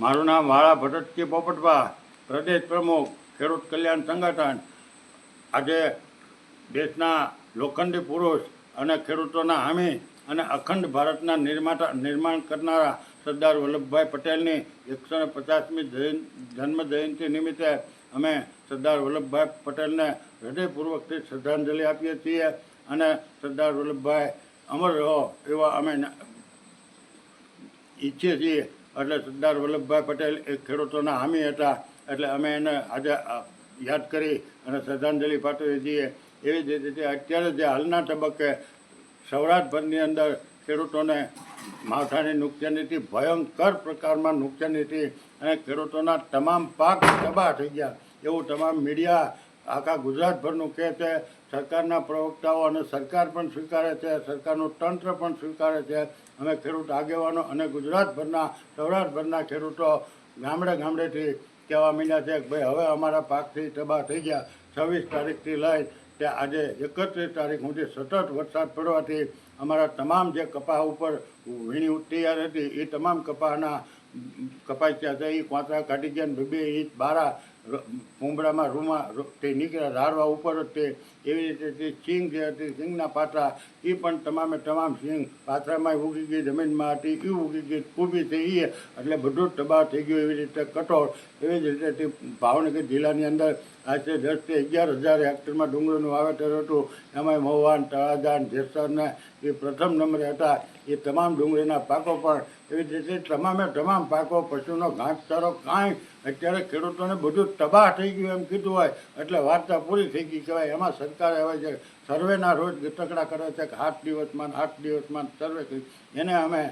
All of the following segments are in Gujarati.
મારું નામ વાળા ભરતજી પોપટભા, પ્રદેશ પ્રમુખ, ખેડૂત કલ્યાણ સંગઠન. આજે દેશના લોખંડી પુરુષ અને ખેડૂતોના હામી અને અખંડ ભારતના નિર્માતા, નિર્માણ કરનારા સરદાર વલ્લભભાઈ પટેલની એકસો ને પચાસમી જન્મ જયંતિ નિમિત્તે અમે સરદાર વલ્લભભાઈ પટેલને હૃદયપૂર્વકથી શ્રદ્ધાંજલિ આપીએ છીએ અને સરદાર વલ્લભભાઈ અમર રહો એવા અમે ઈચ્છીએ છીએ. એટલે સરદાર વલ્લભભાઈ પટેલ એ ખેડૂતોના હામી હતા. એટલે અમે એને આજે યાદ કરી અને શ્રદ્ધાંજલિ પાઠવીએ છીએ. એવી જ રીતે અત્યારે જે હાલના તબક્કે સૌરાષ્ટ્રભરની અંદર ખેડૂતોને માવઠાની નુકસાનીથી ભયંકર પ્રકારમાં નુકસાનીથી અને ખેડૂતોના તમામ પાક તબાહ થઈ ગયા. એવું તમામ મીડિયા આખા ગુજરાતભરનું કહે છે. સરકારના પ્રવક્તાઓ અને સરકાર પણ સ્વીકારે છે. સરકારનું તંત્ર પણ સ્વીકારે છે. અમે ખેડૂત આગેવાનો અને ગુજરાતભરના, સૌરાષ્ટ્રભરના ખેડૂતો ગામડે ગામડેથી કહેવા માંડ્યા છે કે ભાઈ, હવે અમારા પાકથી તબાહ થઈ ગયા. છવ્વીસ તારીખથી લઈ તે આજે એકત્રીસ તારીખ સુધી સતત વરસાદ પડવાથી અમારા તમામ જે કપાહ ઉપર વીણી તૈયાર હતી, એ તમામ કપાહના કપાઈ ગયા છે, એ કોંતરા કાઢી ગયા ને બે ઇંચ બારા ભૂંબડામાં રૂમા તે નીકળ્યા ધારવા ઉપર જ તે એવી રીતે તે સિંગ જે હતી સિંગના પાત્રા એ પણ તમામે તમામ સિંગ પાત્રામાં ઉગી ગઈ, જમીનમાં હતી એ ઉગી ગઈ ખૂબી થઈ એ એટલે બધું જ તબાહ થઈ ગયું એવી રીતે કઠોળ. એવી જ રીતે તે ભાવનગર જિલ્લાની અંદર આજે દસથી અગિયાર હજાર હેક્ટરમાં ડુંગળીનું વાવેતર હતું. એમાં મહુવાન, તળાજાન, જેસરને એ પ્રથમ નંબરે હતા. એ તમામ ડુંગળીના પાકો પણ એવી રીતે તમામે તમામ પાકો, પશુનો ઘાસચારો કાંઈ અત્યારે ખેડૂતોને બધું તબાહ થઈ ગયું એમ કીધું હોય, એટલે વાર્તા પૂરી થઈ ગઈ કહેવાય. એમાં સરકારે હવે જે સર્વેના રોજ તકડા કરે છે કે આઠ દિવસમાં આઠ દિવસમાં સર્વે કરી એને અમે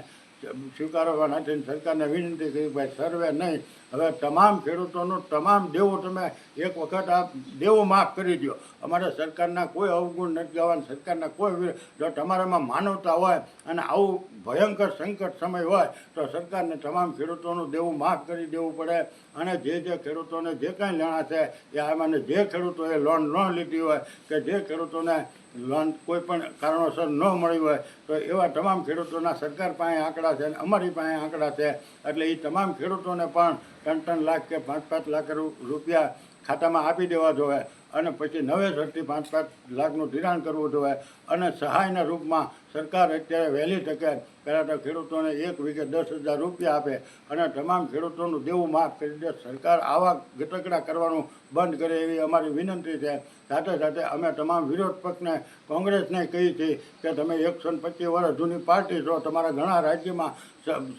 સ્વીકારવા નથી સરકારને વિનંતી કરી, ભાઈ, સર્વે નહીં. હવે તમામ ખેડૂતોનું તમામ દેવો તમે એક વખત આ દેવો માફ કરી દો અમારે સરકારના કોઈ અવગુણ નથી ગાવાનું સરકારના કોઈ જો તમારામાં માનવતા હોય અને આવું ભયંકર સંકટ સમય હોય, તો સરકારને તમામ ખેડૂતોનું દેવું માફ કરી દેવું પડે. અને જે જે ખેડૂતોને જે કાંઈ લેણા છે, એ આમાંને જે ખેડૂતોએ લોન ન લીધી હોય, કે જે ખેડૂતોને લોન કોઈ પણ કારણોસર ન મળી હોય, તો એવા તમામ ખેડૂતોના સરકાર પાસે આંકડા છે અને અમારી પાસે આંકડા છે. એટલે એ તમામ ખેડૂતોને પણ ત્રણ ત્રણ લાખ કે પાંચ પાંચ લાખ રૂપિયા ખાતામાં આપી દેવા જોઈએ. અને પછી નવેસરથી પાંચ પાંચ લાખનું ધિરાણ કરવું જોઈએ અને સહાયના રૂપમાં સરકાર અત્યારે વહેલી તકે પહેલાં તો ખેડૂતોને એક વીઘે દસ હજાર રૂપિયા આપે અને તમામ ખેડૂતોનું દેવું માફ કરી દે. સરકાર આવા ગટકડા કરવાનું બંધ કરે એવી અમારી વિનંતી છે. સાથે સાથે અમે તમામ વિરોધ પક્ષને, કોંગ્રેસને કહી છે કે તમે એકસો પચીસ વર્ષ જૂની પાર્ટી છો, તમારા ઘણા રાજ્યમાં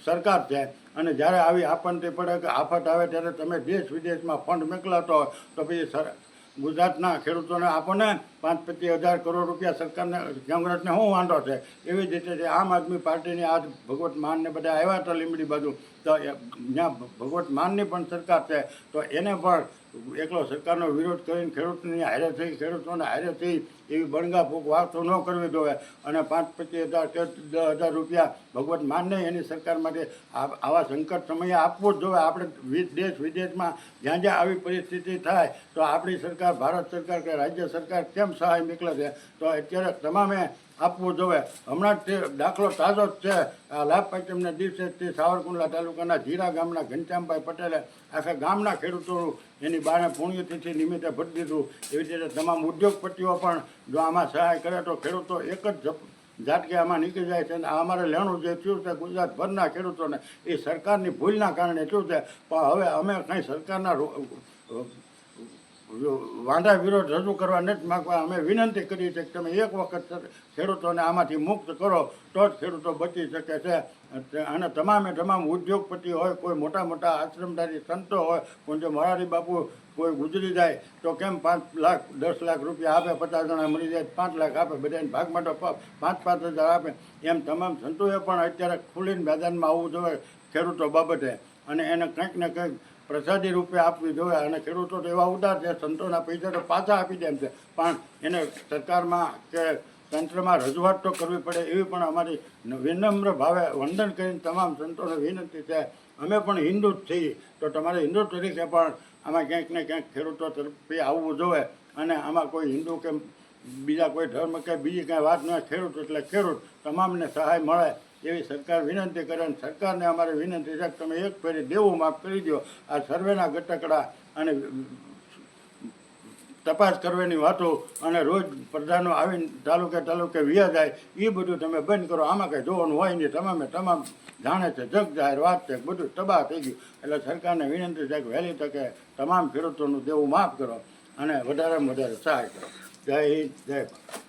સરકાર છે. અને જ્યારે આવી આપણને પડે કે આફત આવે ત્યારે તમે દેશ વિદેશમાં ફંડ મોકલાતો હોય તો પછી ગુજરાતના ખેડૂતોને આપણને પાંચ પચીસ હજાર કરોડ રૂપિયા સરકારને કોંગ્રેસને શું વાંધો છે? એવી રીતે છે આમ આદમી પાર્ટીની આજ ભગવત માનને બધા આવ્યા હતા લીમડી બાજુ, તો જ્યાં ભગવત માનની પણ સરકાર છે, તો એને પણ એકલો સરકારનો વિરોધ કરીને ખેડૂતની હારે થઈ, ખેડૂતોને હારે થઈ એવી બણગા ફૂક વાતો ન કરવી જોઈએ અને પાંચ પચીસ હજાર કે દસ હજાર રૂપિયા ભગવત માનને એની સરકાર માટે આવા સંકટ સમયે આપવું જ જોઈએ આપણે દેશ વિદેશમાં જ્યાં જ્યાં આવી પરિસ્થિતિ થાય, તો આપણી સરકાર, ભારત સરકાર કે રાજ્ય સરકાર કેમ સહાય નીકળે છે? તો અત્યારે તમામે આપવું જોઈએ હમણાં તે દાખલો તાજો જ છે. આ લાભ પંચમના દિવસે તે સાવરકુંડલા તાલુકાના જીરા ગામના ઘનશ્યામભાઈ પટેલે આખા ગામના ખેડૂતો એની બારે પુણ્યતિથિ નિમિત્તે ભરી દીધું. એવી રીતે તમામ ઉદ્યોગપતિઓ પણ જો આમાં સહાય કરે તો ખેડૂતો એક જ ઝાટકે આમાં નીકળી જાય છે અને આ અમારે લેણું જે થયું છે ગુજરાતભરના ખેડૂતોને, એ સરકારની ભૂલના કારણે થયું છે. પણ હવે અમે કંઈ સરકારના વાંધા વિરોધ રજૂ કરવા નથી માગવા. અમે વિનંતી કરી છે કે તમે એક વખત ખેડૂતોને આમાંથી મુક્ત કરો, તો જ ખેડૂતો બચી શકે છે. અને તમામે તમામ ઉદ્યોગપતિ હોય, કોઈ મોટા મોટા આશ્રમધારી સંતો હોય, કોઈ જો મોરારી બાપુ કોઈ ગુજરી જાય, તો કેમ પાંચ લાખ, દસ લાખ રૂપિયા આપે, પચાસ જણા મળી જાય, પાંચ લાખ આપે બધાને ભાગ માટે પાંચ પાંચ હજાર આપે. એમ તમામ સંતોએ પણ અત્યારે ખુલીને મેદાનમાં આવવું જોઈએ ખેડૂતો બાબતે. અને એને કંઈક ને કંઈક પ્રસાદી રૂપે આપવી જોઈએ. અને ખેડૂતો તો એવા ઉદાર છે, સંતોના પૈસા તો પાછા આપી દે એમ છે. પણ એને સરકારમાં કે તંત્રમાં રજૂઆત તો કરવી પડે એવી પણ અમારી વિનમ્ર ભાવે વંદન કરીને તમામ સંતોને વિનંતી છે. અમે પણ હિન્દુ જ છીએ. તો તમારે હિન્દુ તરીકે પણ આમાં ક્યાંક ને ક્યાંક ખેડૂતો તરફથી આવવું જોઈએ અને આમાં કોઈ હિન્દુ કે બીજા કોઈ ધર્મ કે બીજી કાંઈ વાત ન ખેડૂત એટલે ખેડૂત, તમામને સહાય મળે એવી સરકાર વિનંતી કરે અને સરકારને અમારી વિનંતી છે તમે એક ફેરી દેવું માફ કરી દો આ સર્વેના ગટકડા અને તપાસ કરવાની વાતો અને રોજ પ્રધાનો આવીને તાલુકે તાલુકે વ્યા જાય એ બધું તમે બંધ કરો. આમાં કંઈ જોવાનું હોય નહીં. તમામે તમામ જાણે છે, જગ જાહેર વાત છે, બધું તબાહ થઈ ગયું. એટલે સરકારને વિનંતી છે કે વહેલી તકે તમામ ખેડૂતોનું દેવું માફ કરો અને વધારેમાં વધારે સહાય કરો. જય હિન્દ, જય ભારત.